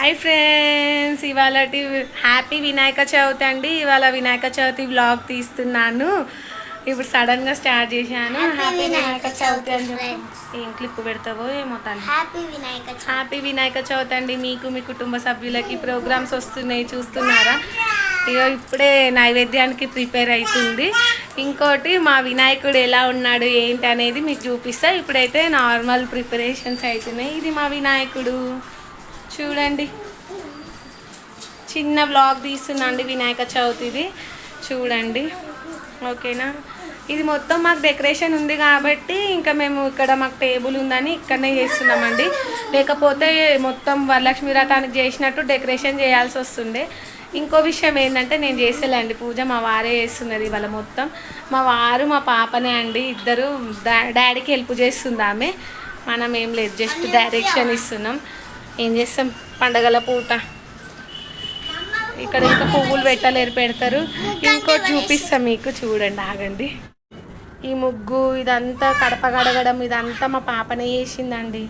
Hi friends ఇవాళ happy Vinayaka Chavithi అండి. ఇవాళ వినాయక చవితి వ్లాగ్ తీస్తున్నాను. ఇప్పుడు సడన్గా స్టార్ట్ చేశాను. హ్యాపీ వినాయక చవితి అని చెప్పి ఏం క్లిప్ పెడతావో ఏమో హ్యాపీ వినాయక హ్యాపీ వినాయక చవితి అండి. మీకు మీ కుటుంబ సభ్యులకి ప్రోగ్రామ్స్ వస్తున్నాయి చూస్తున్నారా? ఇగో ఇప్పుడే నైవేద్యానికి ప్రిపేర్ అవుతుంది ఇంకోటి మా వినాయకుడు ఎలా ఉన్నాడు ఏంటి అనేది మీకు చూపిస్తా. ఇప్పుడైతే నార్మల్ ప్రిపరేషన్స్ అవుతున్నాయి ఇది మా వినాయకుడు. చూడండి. చిన్న బ్లాగ్ తీస్తున్నాండి వినాయక చవితిది. చూడండి. ఓకేనా? ఇది మొత్తం మాకు డెకరేషన్ ఉంది కాబట్టి ఇంకా మేము ఇక్కడ మాకు టేబుల్ ఉందని ఇక్కడనే చేస్తున్నామండి. లేకపోతే మొత్తం వరలక్ష్మి వ్రతానికి చేసినట్టు డెకరేషన్ చేయాల్సి వస్తుండే. ఇంకో విషయం ఏంటంటే నేను చేసేలేండి పూజ. మా వారే చేస్తున్నది ఇవాళ మొత్తం. మా వారు మా పాపనే అండి. ఇద్దరు డా- డాడీకి హెల్ప్ చేస్తుంది ఆమె. మనం ఏం లేదు జస్ట్ డైరెక్షన్ ఇస్తున్నాం. ఏం చేస్తాం? పండగల పూట. ఇక్కడ ఇంకా పువ్వులు పెట్టలేరు పెడతారు. ఇంకోటి చూపిస్తాం మీకు. చూడండి ఆగండి. ఈ ముగ్గు ఇదంతా కడప గడగడం ఇదంతా మా పాపనే చేసిందండి.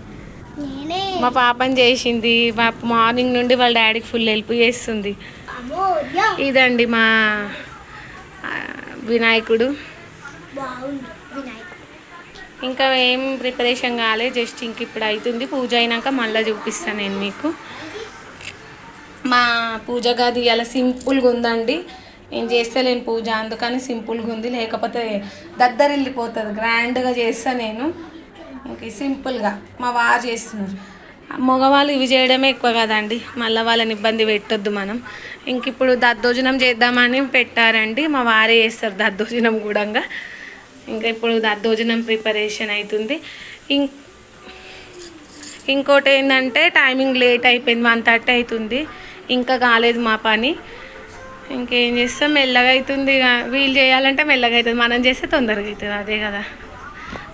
మా పాపని చేసింది. మా మార్నింగ్ నుండి వాళ్ళ డాడీకి ఫుల్ హెల్ప్ చేస్తుంది. ఇదండి మా వినాయకుడు. ఇంకా ఏం ప్రిపరేషన్ కాలే జస్ట్ ఇంక ఇప్పుడు అవుతుంది పూజ అయినాక మళ్ళీ చూపిస్తాను నేను మీకు. మా పూజ గది అలా సింపుల్గా ఉందండి. నేను చేస్తలేను పూజ అందుకని సింపుల్గా ఉంది. లేకపోతే దద్దరిల్లిపోతుంది. గ్రాండ్గా చేస్తా నేను. ఇంక సింపుల్గా. మా వారు చేస్తున్నారు. మగవాళ్ళు ఇవి చేయడమే ఎక్కువ కదండి. మళ్ళీ వాళ్ళని ఇబ్బంది పెట్టొద్దు మనం. ఇంక ఇప్పుడు దద్దోజనం చేద్దామని పెట్టారండి. మా వారే చేస్తారు దద్దోజనం కూడా. ఇంకా ఇప్పుడు దద్దోజనం ప్రిపరేషన్ అవుతుంది ఇం ఇంకోటి ఏంటంటే టైమింగ్ లేట్ అయిపోయింది వన్ థర్టీ అవుతుంది ఇంకా కాలేదు మా పని. ఇంకేం చేస్తాం? మెల్లగా అవుతుంది వీళ్ళు చేయాలంటే మెల్లగా అవుతుంది మనం చేస్తే తొందరగా అవుతుంది అదే కదా.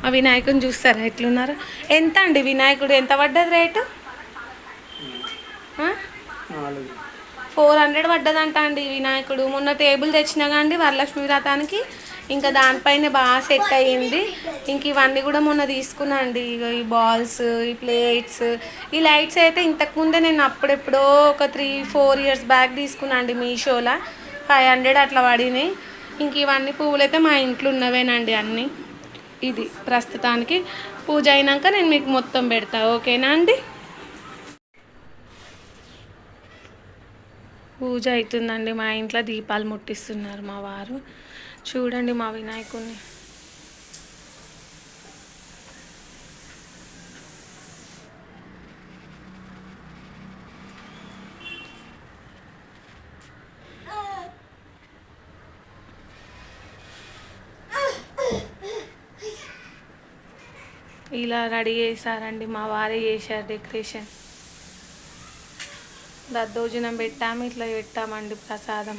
మా వినాయకుని చూస్తారా? ఎట్లున్నారు? ఎంత అండి వినాయకుడు? ఎంత పడ్డది రేటు? ఫోర్ హండ్రెడ్ పడ్డదంట అండి వినాయకుడు. మొన్న టేబుల్ తెచ్చినా కానీ వరలక్ష్మి వ్రతానికి ఇంకా దానిపైన బాగా సెట్ అయ్యింది. ఇంక ఇవన్నీ కూడా మొన్న తీసుకున్నా అండి. ఈ బాల్స్ ఈ ప్లేట్స్ ఈ లైట్స్ అయితే ఇంతకుముందే నేను అప్పుడెప్పుడో ఒక త్రీ ఫోర్ ఇయర్స్ బ్యాక్ తీసుకున్నా అండి మీషోలో. ఫైవ్ హండ్రెడ్ అట్లా పడినాయి. ఇంక ఇవన్నీ పువ్వులు అయితే మా ఇంట్లో ఉన్నవేనండి అన్నీ. ఇది ప్రస్తుతానికి. పూజ అయినాక నేను మీకు మొత్తం పెడతా. ఓకేనా అండి? పూజ అవుతుందండి మా ఇంట్లో దీపాలు ముట్టిస్తున్నారు మా వారు. చూడండి మా వినాయకుడిని ఇలా రెడీ చేశారండి మా వారే చేశారు డెకరేషన్. దద్దోజనం పెట్టాము ఇట్లా పెట్టామండి ప్రసాదం.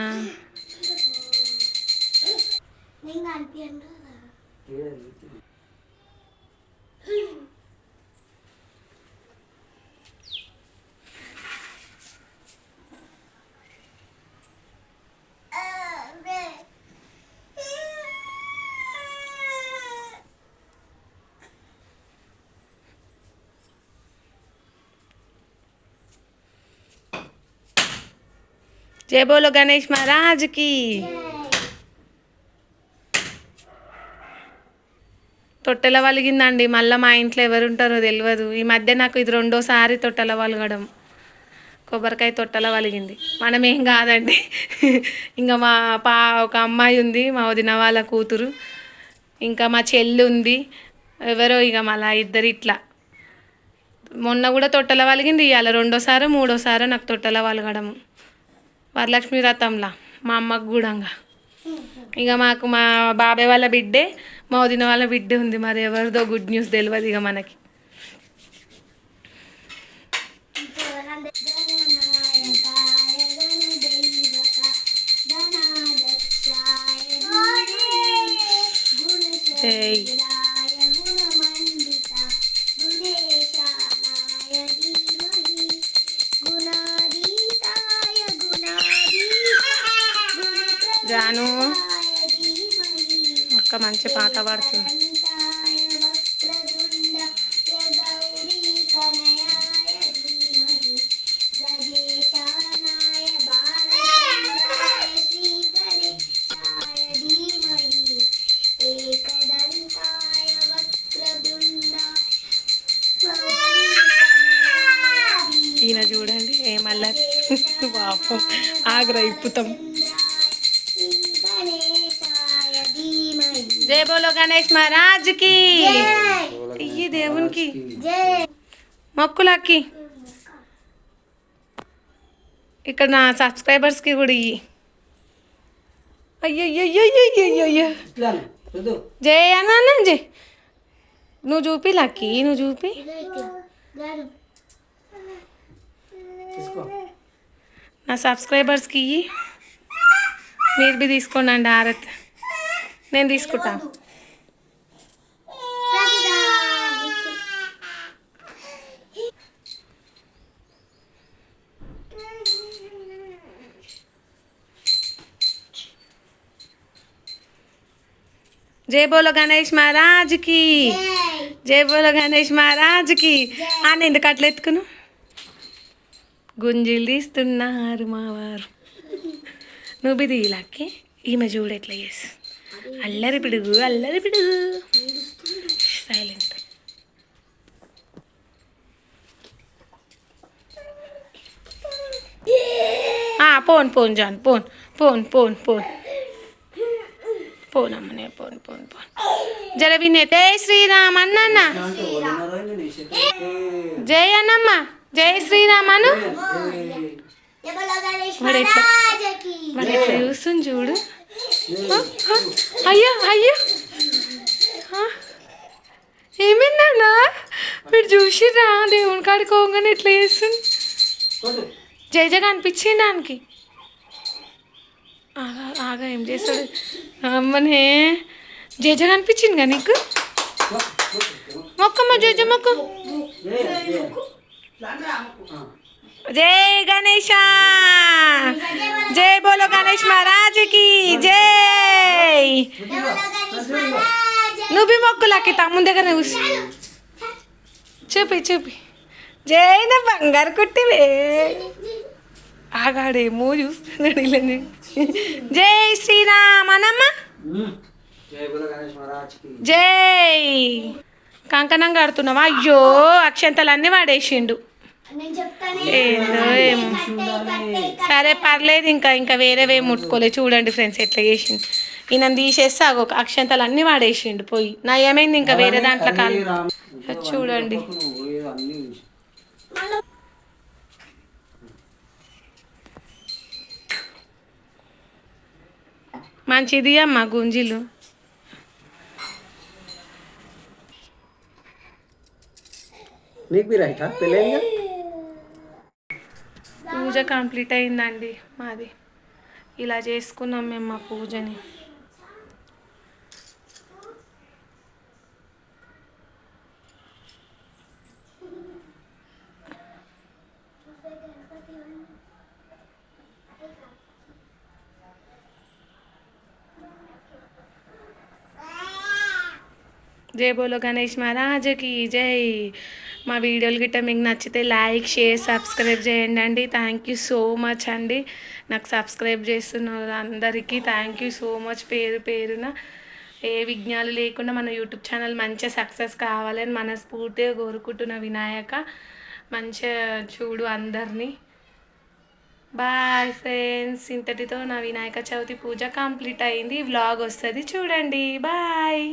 జై బోలో గణేష్ మహారాజ్కి తొట్టెల వలిగిందండి. మళ్ళీ మా ఇంట్లో ఎవరు ఉంటారో తెలియదు ఈ మధ్య నాకు ఇది రెండోసారి తొట్టెల వలగడం. కొబ్బరికాయ తొట్టెల వలిగింది. మనం ఏం కాదండి. ఇంకా మా పా ఒక అమ్మాయి ఉంది మా వదిన వాళ్ళ కూతురు. ఇంకా మా చెల్లి ఉంది. ఎవరో ఇక మళ్ళా ఇద్దరు ఇట్లా. మొన్న కూడా తొట్టెల వలిగింది ఇవాళ రెండోసారో మూడోసారో నాకు తొట్టెల వలగడం వరలక్ష్మి వ్రతంలా మా అమ్మకు గూడంగా ఇక మాకు మా బాబాయ్ వాళ్ళ బిడ్డే మా వదిన వాళ్ళ బిడ్డే ఉంది మరి ఎవరిదో గుడ్ న్యూస్ తెలియదు ఇక మనకి. జై మంచి పాట పాడుతుంది. ఈయన చూడండి ఏమల్లా పాపం ఆగ్రా ఇప్పుతాం జై బోలో గణేష్ మహారాజ్కి ఇయ్యి దేవునికి జై మొక్కులకి ఇక్కడ నా సబ్స్క్రైబర్స్కి కూడా ఇయ్యి అయ్యయ్యయ్యయ్యయ్యయ్యో జై అన్న జై నువ్వు చూపి లక్కీ నువ్వు చూపి గారు నా సబ్స్క్రైబర్స్కి ఇయ్యి మీరు బి తీసుకోండి అండి ఆరత్ నేను తీసుకుంటా. జై బోలో గణేష్ మహారాజ్కి. జై బోలో గణేష్ మహారాజ్కి. అని ఎందుకు అట్లా ఎత్తుకును గుంజీలు తీస్తున్నారు మా వారు నువ్వు బిది ఇలాకే ఈమె చూడు ఎట్లా చేసి అల్లరి పిడుగు అల్లరి పిడుగు. సైలెంట్ పోన్ పోన్ జాన్ పోన్ పోన్ పోన్ పోన్. పోన్ అమ్మనే పోన్ పోన్ పోన్. జర వినే. జై శ్రీరామ్ అన్న జై అన్నమ్మ. జై శ్రీరామ్ అను. వాడు ఎట్లా చూస్తుంది చూడు. అయ్యో అయ్యో. ఏమైందన్నా? మీరు చూసిరా దేవుని కాడికి పోగానే ఎట్లా చేస్తుంది జై జగ అనిపించింది దానికి ఆగా ఆగా ఏం చేస్తాడు? అమ్మనే. జై జగ అనిపించింది కదా నీకు? మొక్కమ్మ జై జై మొక్క. జై గణేష జై బోలో గణేష్ మహారాజుకి. జై. ఏయ్ నువ్వు మొక్కులకి తమ్ముని దగ్గర కూర్చో. చూపి చూపి. జై బంగారు కుట్టివే. ఆగాడేమో చూస్తున్నాడు ఇలా జై శ్రీరామ్ అనమ్మ జై. కంకణం కడుతున్నావా? అయ్యో అక్షంతలన్నీ వాడేసిండు. ఏదో ఏందో ఏమో సరే పర్లేదు ఇంకా ఇంకా వేరేవే ముట్టుకోలేదు చూడండి ఫ్రెండ్స్ ఎట్లా చేసిండు. ఈయన తీసేస్తే అగో అక్షంతలు అన్నీ వాడేసిండు పోయి. నా ఏమైంది ఇంకా వేరే దాంట్లో కాదు. చూడండి. మంచిది అమ్మా గుంజీలు. పూజ కంప్లీట్ అయిందండి మాది. ఇలా చేసుకున్నాం మేము మా పూజని. జై బోలో గణేష్ మహారాజుకి జై. మా వీడియోలు గిట్ట మీకు నచ్చితే లైక్ షేర్ సబ్స్క్రైబ్ చేయండి అండి. థ్యాంక్ యూ సో మచ్ అండి. నాకు సబ్స్క్రైబ్ చేస్తున్న అందరికీ థ్యాంక్ యూ సో మచ్ పేరు పేరున. ఏ విఘ్నాలు లేకుండా మన యూట్యూబ్ ఛానల్ మంచిగా సక్సెస్ కావాలని మనస్ఫూర్తిగా కోరుకుంటున్న వినాయక. మంచిగా చూడు అందరినీ. బాయ్ ఫ్రెండ్స్ ఇంతటితో నా వినాయక చవితి పూజ కంప్లీట్ అయింది. వ్లాగ్ వస్తుంది. చూడండి. బాయ్